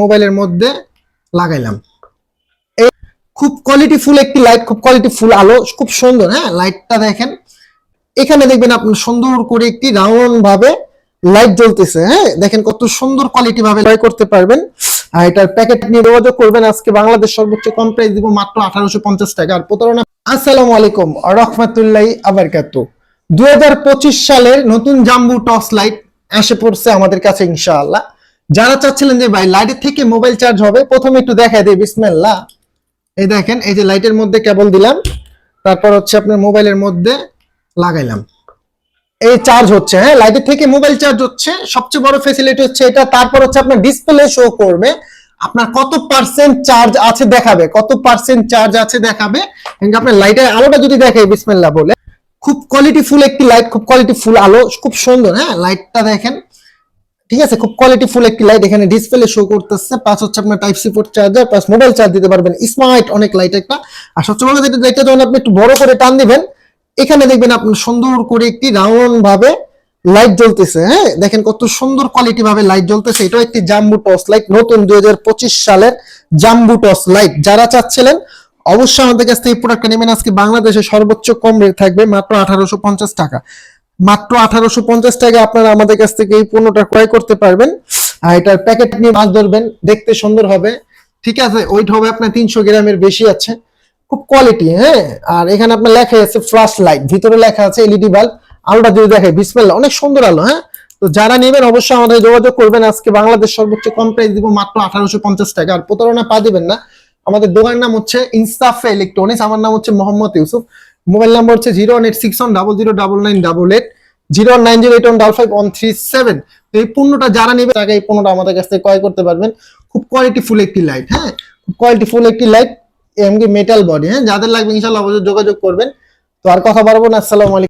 মোবাইলের মধ্যে লাগাইলাম। এই খুব কোয়ালিটি ফুল একটি লাইট খুব কোয়ালিটি ফুল আলো, খুব সুন্দর হ্যাঁ? লাইটটা দেখেন। এখানে দেখবেন আপনার সুন্দর করে একটি রাউন্ড ভাবে লাইট জ্বলতেছে হ্যাঁ? দেখেন কত সুন্দর কোয়ালিটি ভাবে ক্রয় করতে পারবেন। আর এটার প্যাকেট নিয়ে যোগাযোগ করবেন। আজকে বাংলাদেশ সর্বোচ্চ কম প্রাইস দিব মাত্র আঠারোশো পঞ্চাশ টাকা। আর প্রতারণা আসসালামু আলাইকুম রহমতুল্লাহ দুই হাজার পঁচিশ সালের নতুন জাম্বু টর্চ লাইট এসে পড়ছে আমাদের কাছে, ইনশাআল্লাহ। যারা চাচ্ছিলেন যে ভাই লাইটের থেকে মোবাইল চার্জ হবে, প্রথমে একটু দেখাই দিই বিসমেল্লা এই দেখেন, এই যে লাইটের মধ্যে কেবল দিলাম, তারপর হচ্ছে আপনার মোবাইলের মধ্যে লাগাইলাম। এই চার্জ হচ্ছে হ্যাঁ লাইটের থেকে মোবাইল চার্জ হচ্ছে, সবচেয়ে বড় ফেসিলিটি হচ্ছে এটা, তারপর হচ্ছে আপনার ডিসপ্লে শো করবে, আপনার কত পার্সেন্ট চার্জ আছে দেখাবে, কত পার্সেন্ট চার্জ আছে দেখাবে, কিন্তু আপনার লাইটের আলোটা যদি দেখে বিসমেল্লা বলে, খুব কোয়ালিটি ফুল একটি লাইট খুব কোয়ালিটি ফুল আলো, খুব সুন্দর হ্যাঁ লাইটটা দেখেন। ঠিক আছে? খুব কোয়ালিটি ফুল একটি লাইট এখানে ডিসপ্লে শো করতেছে। পাঁচ হচ্ছে আপনার type C port charger plus mobile charge দিতে পারবেন। স্মার্ট অনেক লাইট একটা। আর সবচেয়ে বড় যেটা লাইটটা যখন আপনি একটু বড় করে টান দিবেন, এখানে দেখবেন আপনার সুন্দর করে একটি রাউন্ড ভাবে লাইট জ্বলতেছে হ্যাঁ? দেখেন কত সুন্দর কোয়ালিটি ভাবে লাইট জ্বলতেছে। এটাও একটি জাম্বু টস লাইট নতুন দুই হাজার পঁচিশ সালের জাম্বু টস লাইট যারা চাচ্ছিলেন, অবশ্যই আমাদের কাছ থেকে এই প্রোডাক্টটা নেবেন। আজকে বাংলাদেশে সর্বোচ্চ কম রেট থাকবে মাত্র আঠারোশো পঞ্চাশ টাকা। মাত্র আঠারোশো পঞ্চাশ টাকা আপনারা আমাদের কাছ থেকে এই পণ্যটা ক্রয় করতে পারবেন। আর এটার প্যাকেট নিয়ে মাছ ধরবেন, দেখতে সুন্দর হবে। ঠিক আছে ওইট হবে আপনার তিনশো গ্রামের বেশি আছে। খুব কোয়ালিটি হ্যাঁ? আর এখানে আপনার লেখা আছে ফ্লাশ লাইট ভিতরে লেখা আছে এলইডি বাল্ব আলোটা যদি দেখে বিসমেল্লা অনেক সুন্দর আলো হ্যাঁ? তো যারা নেবেন অবশ্যই আমাদের যোগাযোগ করবেন। আজকে বাংলাদেশ সর্বোচ্চ কম প্রাইস দিব মাত্র আঠারোশো পঞ্চাশ টাকা। আর প্রতারণা পা দিবেন না। আমাদের দোকানের নাম হচ্ছে ইনস্টাফে ইলেকট্রনিক্স। আমার নাম হচ্ছে মোহাম্মদ ইউসুফ। মোবাইল নাম্বার হচ্ছে zero one eight six one double zero double nine double eight, zero nine zero eight one double five one three seven. তো এই পণ্যটা যারা নেবে তাকে এই পণ্যটা আমাদের কাছ থেকে ক্রয় করতে পারবেন। খুব কোয়ালিটি ফুল একটি লাইট হ্যাঁ? খুব কোয়ালিটি ফুল একটি লাইট এমনি মেটাল বডি হ্যাঁ? যাদের লাগবে, ইনশাল্লাহ অবশ্যই যোগাযোগ করবেন। তো আর কথা বাড়বো না, আসসালামু আলাইকুম।